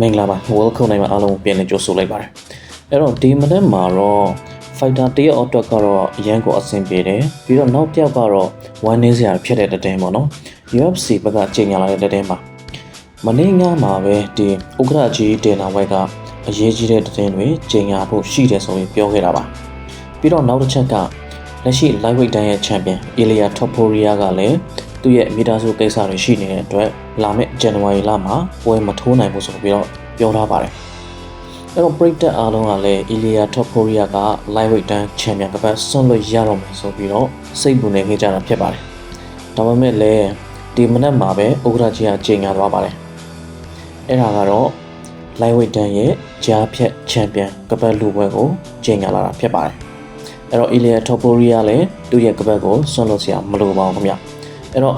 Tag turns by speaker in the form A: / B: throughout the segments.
A: မင်္ဂလာပါ welcome နိုင်ပါအားလုံးကိုပြန်လည်ကြိုဆိုလိုက်ပါတယ်အဲ့တော့ဒီမနေ့မှာတော့ fighter တရက်အတွက်ကတော့အရန်ကိုအဆင်ပြေတယ်ပြီးတော့နောက်တစ်ယောက်ကတော့ one day စရာဖြစ်တဲ့တဲ့တင်းပေါ့နော် UFC ဘက်ကချိန်ညာလာတဲ့တဲ့တင်းပါမနေ့ညမှာပဲဒီဥက္ကဋ္ဌကြီးတင်နာဝက်ကအရေးကြီးတဲ့တဲ့တင်းတွေချိန်ညာဖို့ရှိတယ်ဆိုပြီးပြောခဲ့တာပါပြီးတော့နောက်တစ်ချက်ကလက်ရှိ lightweight တန်းရဲ့ champion Ilya Topuria ကလည်း သူ့ရဲ့မိသားစုကိစ္စတွေရှိနေတဲ့အတွက်လာမယ့် January လမှာပွဲမထိုးနိုင်ဘူးဆိုပြီးတော့ပြောထားပါတယ်။အဲ့တော့ break တက်အားလုံးကလည်း Ilya Topuria က lightweight တန်း champion ကပတ်ဆွန့်လို့ရတော့မယ်ဆိုပြီးတော့စိတ်ပူနေခဲ့ကြတာဖြစ်ပါတယ်။ဒါပေမဲ့လည်းဒီမနက်မှာပဲဥက္ကဋ္ဌကြီးကကြေညာသွားပါတယ်။အဲ့ဒါကတော့ lightweight တန်းရဲ့ကြားဖြတ် champion ကပတ်လူပွဲကိုကြေညာလာတာဖြစ်ပါတယ်။အဲ့တော့ Ilya Topuria လည်းသူ့ရဲ့ကပတ်ကိုဆွန့်လို့စရာမလိုပါဘူးခင်ဗျ။ အဲ့တော့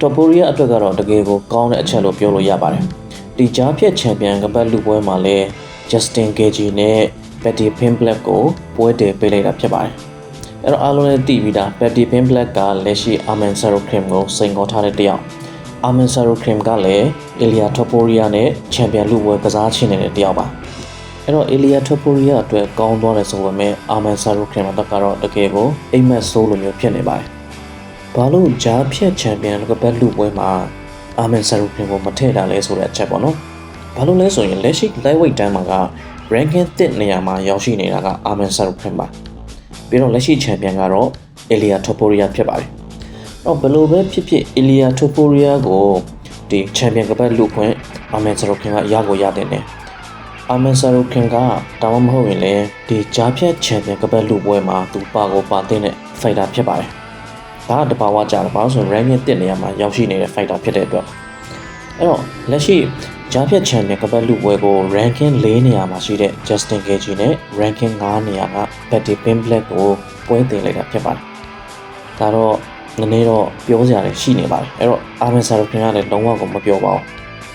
A: Topuria အတွက်ကတော့တကယ်ကိုကောင်းတဲ့အချက်လို့ပြောလို့ရပါတယ်ဒီကြားဖြတ်ချန်ပီယံကပတ်လူပွဲမှာလည်း Justin Gage နဲ့ Patty Pimblett ကိုပွဲတည်ပေးလိုက်တာဖြစ်ပါတယ်အဲ့တော့အားလုံးလည်းသိပြီးသား Patty Pimblett ကလက်ရှိ Arman Sarokrim ကိုစိန်ခေါ်ထားတဲ့တယောက် Arman Sarokrim ကလည်း Ilya Topuria နဲ့ချန်ပီယံလူပွဲကစားချင်နေတဲ့တယောက်ပါအဲ့တော့ Ilya Topuria အတွက်ကောင်းသွားတယ်ဆိုပေမဲ့ Arman Sarokrim အတွက်ကတော့တကယ်ကိုအိမ်မက်ဆိုးလိုမျိုးဖြစ်နေပါတယ် ဘာလို့ဂျားဖြတ်ချန်ပီယံကပတ်လူပွဲမှာအာမန်ဆာရူဖင်ကိုမထည့်တာလဲဆိုတဲ့အချက်ပေါ့နော်ဘာလို့လဲဆိုရင်လက်ရှိ lightweight တန်းမှာက ranking 1နေရာမှာရောက်ရှိနေတာကအာမန်ဆာရူဖင်ပါပြီးတော့လက်ရှိချန်ပီယံကတော့ Elia Topuria ဖြစ်ပါတယ်တော့ဘယ်လိုပဲဖြစ်ဖြစ် Elia Topuria ကိုဒီချန်ပီယံကပတ်လူခွင့်အာမန်ဆာရူဖင်ကရကိုရတဲ့တယ်အာမန်ဆာရူဖင်ကတောင်းမဟုတ်ရင်လည်းဒီဂျားဖြတ်ချန်ပီယံကပတ်လူပွဲမှာသူပါကိုပါတဲ့ fighter ဖြစ်ပါတယ် ဒါကတဘာဝကြတယ်ဘာလို့ဆိုရင် ranking 1နေရာမှာရောက်ရှိနေတဲ့ fighter ဖြစ်တဲ့အတွက်အဲ့တော့လက်ရှိဂျားဖြတ်ချန်ပီယံကပတ်လူပွဲကို ranking 4နေရာမှာရှိတဲ့ Justin Gaethje နဲ့ ranking 5နေရာက Patty Pimblett ကိုပွဲတင်လိုက်တာဖြစ်ပါတယ်ဒါတော့နည်းနည်းတော့ပြောစရာတွေရှိနေပါတယ်အဲ့တော့ Armin Sarukin ကလည်းလုံးဝကိုမပြောပါဘူး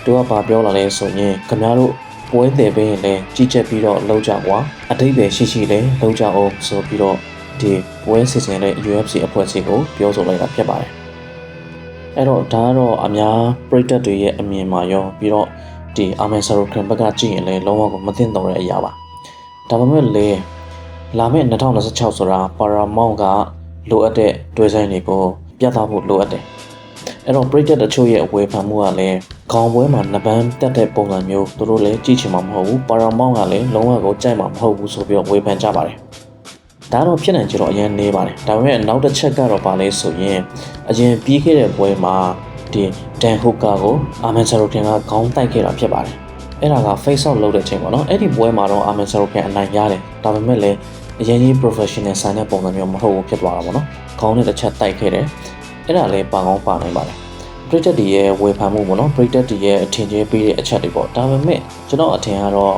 A: သူကဘာပြောလာလဲဆိုရင်ခင်ဗျားတို့ပွဲတယ်ပေးရင်လည်းကြီးချက်ပြီးတော့လောက်ကြကွာအတိတ်ပဲရှိရှိလဲလောက်ကြအောင်ဆိုပြီးတော့ ဒီပွဲစီစဉ်တဲ့ UFC အဖွဲ့အစည်းကိုပြောဆိုလိုက်တာဖြစ်ပါတယ်။အဲ့တော့ဒါကတော့အများပရိသတ်တွေရဲ့အမြင်မှာရောပြီးတော့ဒီအာမန်ဆာရိုခရန်ဘက်ကကြည့်ရင်လည်းလုံးဝကိုမသိတော့တဲ့အရာပါ။ဒါပေမဲ့လေလာမယ့်2026ဆိုတာ Paramount ကလိုအပ်တဲ့တွဲဆိုင်တွေကိုပြသဖို့လိုအပ်တယ်။အဲ့တော့ပရိသတ်တချို့ရဲ့အဝေဖန်မှုကလည်းခေါင်းပွဲမှာနပန်းတက်တဲ့ပုံစံမျိုးသူတို့လည်းကြည့်ချင်မှာမဟုတ်ဘူး။ Paramount ကလည်းလုံးဝကိုကြိုက်မှာမဟုတ်ဘူးဆိုပြီးတော့ဝေဖန်ကြပါတယ်။ ဒါတော့ဖြစ်နိုင်ကြတော့အရင်နေပါတယ်ဒါပေမဲ့နောက်တစ်ချက်ကတော့ပါလဲဆိုရင်အရင်ပြီးခဲ့တဲ့ပွဲမှာဒီဒန်ဟူကာကိုအာမန်ဆာရိုခင်ကခေါင်းတိုက်ခဲ့တာဖြစ်ပါတယ်အဲ့ဒါက face off လုပ်တဲ့ချိန်ပေါ့နော်အဲ့ဒီပွဲမှာတော့အာမန်ဆာရိုခင်အနိုင်ရတယ်ဒါပေမဲ့လည်းအရင်ကြီး professional ဆန်တဲ့ပုံစံမျိုးမဟုတ်ဘူးဖြစ်သွားတာပေါ့နော်ခေါင်းနဲ့တစ်ချက်တိုက်ခဲ့တယ်အဲ့ဒါလည်းပါကောင်းပါနိုင်ပါတယ်ပရိသတ်တွေရဲ့ဝေဖန်မှုပေါ့နော်ပရိသတ်တွေရဲ့အထင်ကြီးပေးတဲ့အချက်တွေပေါ့ဒါပေမဲ့ကျွန်တော်အထင်ကတော့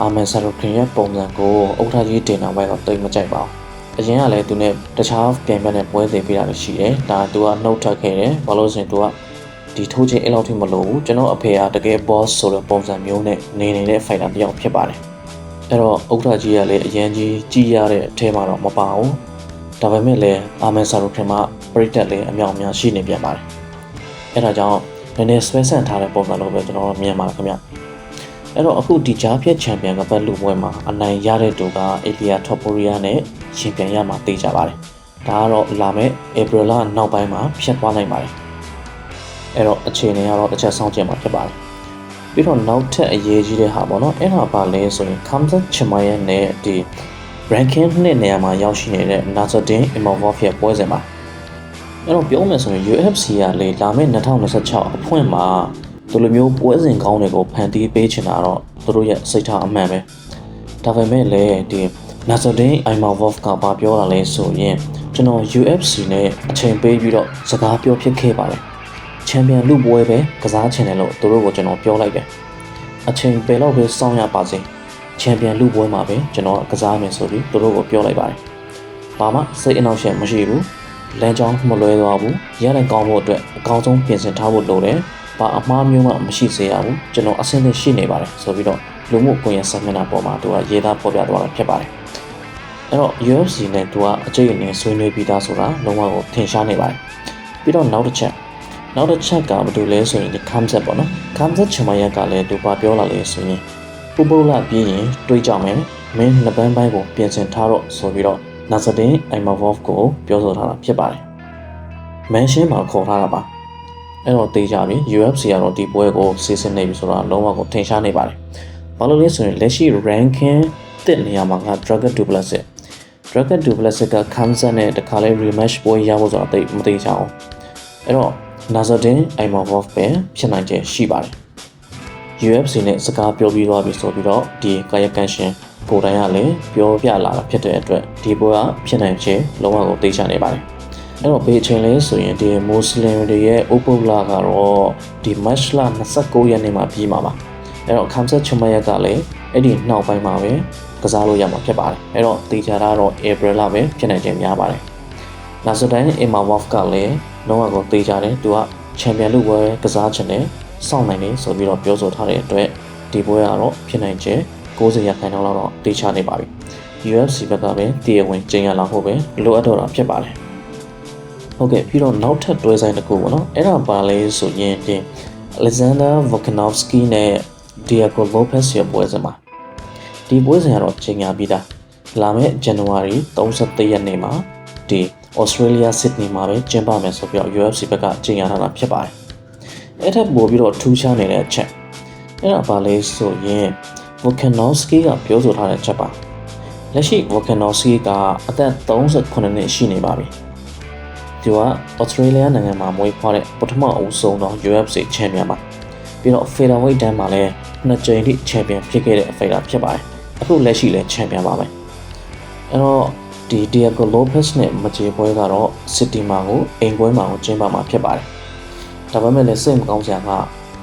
A: အာမန်ဆာရိုခင်ရဲ့ပုံစံကိုဥက္ကဋ္ဌကြီးတင်တာဘက်တော့တိတ်မကြိုက်ပါဘူးအရင်ကလည်းသူနဲ့တခြားပြန်ပြန်နဲ့ပွဲသေးပေးတာလည်းရှိတယ်ဒါသူကနှုတ်ထွက်ခဲ့တယ်ဘာလို့ဆိုရင်သူကဒီထိုးချင်းအဲ့လောက်ထိမလို့ဘူးကျွန်တော်အဖေကတကယ် boss ဆိုတဲ့ပုံစံမျိုးနဲ့နေနေတဲ့ fighter တစ်ယောက်ဖြစ်ပါတယ်အဲ့တော့ဥက္ကဋ္ဌကြီးကလည်းအရင်ကြီးကြီးရတဲ့အထဲမှာတော့မပါဘူးဒါပေမဲ့လည်းအာမန်ဆာရိုခင်မှာပရိသတ်လည်းအမြောက်အများရှိနေပြန်ပါတယ်အဲ့ဒါကြောင့်နည်းနည်းဆွဲဆန့်ထားတဲ့ပုံစံလိုပဲကျွန်တော်မြင်ပါတယ်ခင်ဗျ အဲ့တော့အခုဒီဂျားဖြတ်ချန်ပီယံကပတ်လူပွဲမှာအနိုင်ရတဲ့သူကအေလီယာထော်ပိုရီယာနဲ့ရှင်ပြန်ရမှာသိကြပါတယ်။ဒါကတော့လာမယ့် April လနောက်ပိုင်းမှာဖြတ်သွားနိုင်ပါတယ်။အဲ့တော့အခြေအနေကတော့တစ်ချက်စောင့်ကြည့်မှာဖြစ်ပါတယ်။ပြီးတော့နောက်ထပ်အရေးကြီးတဲ့ဟာပေါ့နော်။အဲ့ဒါပါလဲဆိုရင် Kamzat Chimaev နဲ့ဒီ ranking နှစ်နေရာမှာရောက်ရှိနေတဲ့ Nasruddin Imavov ရဲ့ပွဲစဉ်ပါ။အဲ့တော့ပြောမယ်ဆိုရင် UFC ကလေလာမယ့်2026အဖွင့်မှာ ဒီလိုမျိုးပွဲစဉ်ကောင်းတွေကိုဖန်တီးပေးချင်တာတော့သူတို့ရဲ့စိတ်ထားအမှန်ပဲ။ဒါပေမဲ့လည်းဒီနာဇာဒင်အိုင်မာဝေါ့ဖ်ကဘာပြောတာလဲဆိုရင်ကျွန်တော် UFC နဲ့အချိန်ပေးပြီးတော့စကားပြောဖြစ်ခဲ့ပါတယ်ချန်ပီယံလူပွဲပဲကစားချင်တယ်လို့သူတို့ကကျွန်တော်ပြောလိုက်တယ်အချိန်ပယ်တော့ပဲစောင့်ရပါစေချန်ပီယံလူပွဲမှာပဲကျွန်တော်ကစားမယ်ဆိုပြီးသူတို့ကပြောလိုက်ပါတယ်ဘာမှစိတ်အနှောက်အယှက်မရှိဘူးလမ်းကြောင်းမလွဲသွားဘူးရတဲ့ကောင်းဖို့အတွက်အကောင်းဆုံးပြင်ဆင်ထားဖို့လိုတယ် ဘာအမှားမျိုးမှမရှိစေရဘူးကျွန်တော်အဆင်သင့်ရှိနေပါတယ်ဆိုပြီးတော့လူမှုကွန်ရက်ဆမျက်နှာပေါ်မှာသူကရေးသားဖော်ပြသွားတာဖြစ်ပါတယ်အဲ့တော့ UFC နဲ့သူကအကျိတ်အနေဆွေးနွေးပြီးသားဆိုတာလုံးဝကိုထင်ရှားနေပါတယ်ပြီးတော့နောက်တစ်ချက်နောက်တစ်ချက်ကဘာလို့လဲဆိုရင်ဒီ concept ပေါ့နော် concept ချမရက်ကလည်းသူပါပြောလာလေဆိုရင်ပူပုလပြီးရင်တွေးကြမယ်မင်းနှစ်ပန်းပိုင်းကိုပြင်ဆင်ထားတော့ဆိုပြီးတော့နာဇဒင်အိုင်မာဗော့ဖ်ကိုပြောဆိုထားတာဖြစ်ပါတယ်မန်ရှင်းမှာခေါ်ထားတာပါ အဲ့တော့တေးကြပြီ UFC ကတော့ဒီပွဲကိုစီစဉ်နေပြီဆိုတော့လုံးဝကိုထင်ရှားနေပါတယ်ဘာလို့လဲဆိုရင်လက်ရှိ ranking တက်နေရမှာက Dragon Duplessis Dragon Duplessis က Kamsa နဲ့တခါလဲ rematch ပွဲရဖို့ဆိုတာတိတ်မသိကြအောင်အဲ့တော့ Nazardin Imavov ပဲဖြစ်နိုင်ခြင်းရှိပါတယ် UFC နဲ့စကားပြောပြီးသွားပြီဆိုပြီးတော့ဒီကာယကံရှင်ကိုတိုင်ကလည်းပြောပြလာတာဖြစ်တဲ့အတွက်ဒီပွဲကဖြစ်နိုင်ခြင်းလုံးဝကိုသိချနေပါတယ် အဲ့တော့ဘေးအချိန်လဲဆိုရင်ဒီမွတ်စလင်တွေရဲ့ဥပုပ်လာကတော့ဒီ match လ29ရက်နေ့မှာပြီးမှာပါအဲ့တော့ Kamsa Chumaya ကလည်းအဲ့ဒီနောက်ပိုင်းမှာပဲကစားလို့ရမှာဖြစ်ပါတယ်အဲ့တော့တေချာတာတော့ April လပဲဖြစ်နိုင်ခြင်းများပါတယ်နောက်ဆိုတိုင်း Imavov ကလည်းလုံးဝကိုတေချာတယ်သူကချန်ပီယံလို့ပဲကစားချင်တယ်စောင့်နိုင်တယ်ဆိုပြီးတော့ပြောဆိုထားတဲ့အတွက်ဒီပွဲကတော့ဖြစ်နိုင်ခြင်း90ရာခိုင်နှုန်းလောက်တော့တေချာနေပါပြီ UFC ဘက်ကပဲတရားဝင်ကျင်းရလာဖို့ပဲလိုအပ်တော့တာဖြစ်ပါတယ် ဟုတ်ကဲ့ပြီးတော့နောက်ထပ်တွဲဆိုင်တစ်ခုပေါ့နော်အဲ့ဒါပါလဲဆိုရင်ဒီ Alexander Volkanovski နဲ့ Diego Lopez ရဲ့ပွဲစဉ်မှာဒီပွဲစဉ်ကတော့ချိန်ညာပြီးသားလာမယ့် January 31ရက်နေ့မှာဒီ Australia Sydney မှာပဲကျင်းပမယ်ဆိုပြီးတော့ UFC ဘက်ကကြေညာထားတာဖြစ်ပါတယ်အဲ့ထက်ပိုပြီးတော့ထူးခြားနေတဲ့အချက်အဲ့ဒါဘာလဲဆိုရင် Volkanovski ကပြောဆိုထားတဲ့ချက်ပါလက်ရှိ Volkanovski ကအသက်38နှစ်ရှိနေပါပြီ သူက Australia နိုင်ငံမှာမွေးဖွားတဲ့ပထမအဦးဆုံးသော UFC ချန်ပီယံပါပြီးတော့ featherweight တန်းမှာလည်းနှစ်ကြိမ်ထိချန်ပီယံဖြစ်ခဲ့တဲ့ fighter ဖြစ်ပါတယ်အခုလက်ရှိလည်းချန်ပီယံပါပဲအဲ့တော့ဒီ Diego Lopez နဲ့မကြေပွဲကတော့ City မှာကိုအိမ်ပွဲမှာကိုကျင်းပမှာဖြစ်ပါတယ်ဒါပေမဲ့လည်းစိတ်မကောင်းစရာက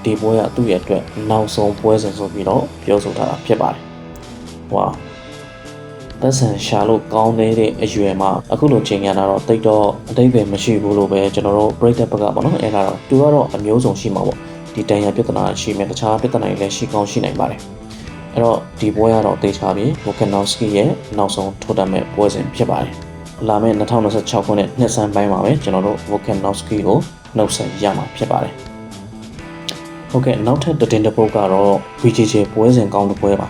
A: ဒီပွဲကသူ့ရဲ့အတွက်နောက်ဆုံးပွဲစဉ်ဆိုပြီးတော့ပြောဆိုထားတာဖြစ်ပါတယ်။ဝါ သက်ဆန်ရှာလို့ကောင်းနေတဲ့အရွယ်မှာအခုလိုချိန်ရတာတော့တိတ်တော့အတိတ်ပဲမရှိဘူးလို့ပဲကျွန်တော်တို့ break up ဘက်ကပေါ့နော်အဲ့ဒါတော့သူကတော့အမျိုးစုံရှိမှာပေါ့ဒီတန်ရပြဿနာရှိမယ်တခြားပြဿနာတွေလည်းရှိကောင်းရှိနိုင်ပါတယ်အဲ့တော့ဒီပွဲကတော့တေချာပြီး Volkanovski ရဲ့နောက်ဆုံးထိုးတက်မဲ့ပွဲစဉ်ဖြစ်ပါတယ်လာမယ့်2026ခုနှစ်နှစ်ဆန်းပိုင်းမှာပဲကျွန်တော်တို့ Volkanovski ကိုနှုတ်ဆက်ရမှာဖြစ်ပါတယ်ဟုတ်ကဲ့နောက်ထပ်တင်တစ်ပုတ်ကတော့ VJJ ပွဲစဉ်ကောင်းတစ်ပွဲပါ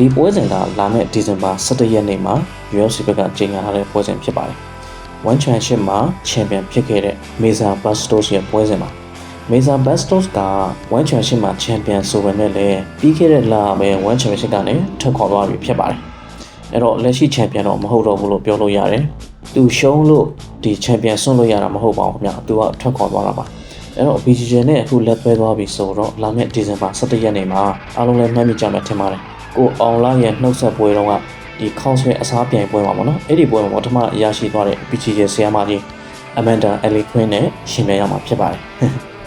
A: ဒီပွဲစဉ်ကလာမယ့်ဒီဇင်ဘာ17ရက်နေ့မှာ UFC ဘက်ကကြေညာထားတဲ့ပွဲစဉ်ဖြစ်ပါတယ် One Championship မှာချန်ပီယံဖြစ်ခဲ့တဲ့ Mesa Bastos ရဲ့ပွဲစဉ်မှာ Mesa Bastos က One Championship မှာချန်ပီယံဆိုပေမဲ့လည်းပြီးခဲ့တဲ့လပဲ One Championship ကနေထွက်ခွာသွားပြီဖြစ်ပါတယ်အဲ့တော့လက်ရှိချန်ပီယံတော့မဟုတ်တော့ဘူးလို့ပြောလို့ရတယ်သူရှုံးလို့ဒီချန်ပီယံဆွန့်လို့ရတာမဟုတ်ပါဘူးခင်ဗျသူကထွက်ခွာသွားတာပါအဲ့တော့ BJJ နဲ့အခုလက်သွဲသွားပြီဆိုတော့လာမယ့်ဒီဇင်ဘာ17ရက်နေ့မှာအားလုံးလည်းမှတ်မိကြမယ်ထင်ပါတယ် ကိုအောင်လာရဲ့နှုတ်ဆက်ပွဲတော့ကဒီခေါင်းဆွဲအစားပြိုင်ပွဲမှာပေါ့နော်အဲ့ဒီပွဲမှာပထမရရှိသွားတဲ့ BJJ ဆရာမကြီး Amanda Ellie နဲ့ရှင်ပြရမှာဖြစ်ပါတယ်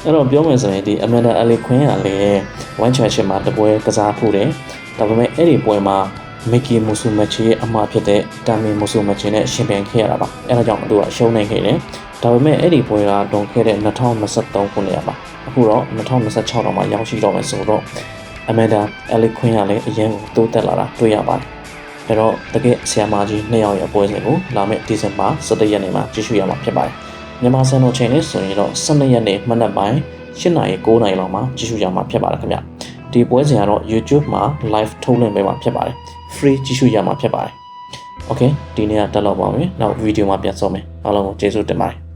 A: အဲ့တော့ပြောမယ်ဆိုရင်ဒီ Amanda Ellie ကလည်း One Championship မှာတပွဲကစားဖို့တယ်ဒါပေမဲ့အဲ့ဒီပွဲမှာမက်ကီမူဆူမချီရဲ့အမှားဖြစ်တဲ့တာမီမူဆူမချီနဲ့ရှင်ပြိုင်ခဲ့ရတာပါအဲဒါကြောင့်သူကရှုံးနိုင်ခဲ့တယ်ဒါပေမဲ့အဲ့ဒီပွဲကတွန်ခဲ့တဲ့2023ခုနှစ်ပါအခုတော့2026တော့မှရောက်ရှိတော့မယ်ဆိုတော့ အမန်ဒါအလီခွင်းကလည်းအရင်ကတိုးတက်လာတာတွေ့ရပါတယ်အဲတော့တကယ်ဆီယာမာကြီးနှစ်ယောက်ရဲ့ပွဲစဉ်ကိုလာမယ့်ဒီဇင်ဘာ17ရက်နေ့မှာကြည့်ရှုရမှာဖြစ်ပါတယ်မြန်မာစံတော်ချိန်လေးဆိုရင်တော့12ရက်နေ့မနက်ပိုင်း8နာရီ9နာရီလောက်မှာကြည့်ရှုရမှာဖြစ်ပါတယ်ခင်ဗျဒီပွဲစဉ်ကတော့ YouTube မှာ live ထုတ်လွှင့်ပေးမှာဖြစ်ပါတယ် free ကြည့်ရှုရမှာဖြစ်ပါတယ် okay ဒီနေ့ကတက်တော့ပါမယ်နောက်ဗီဒီယိုမှာပြန်ဆုံမယ်အားလုံးကိုကျေးဇူးတင်ပါတယ်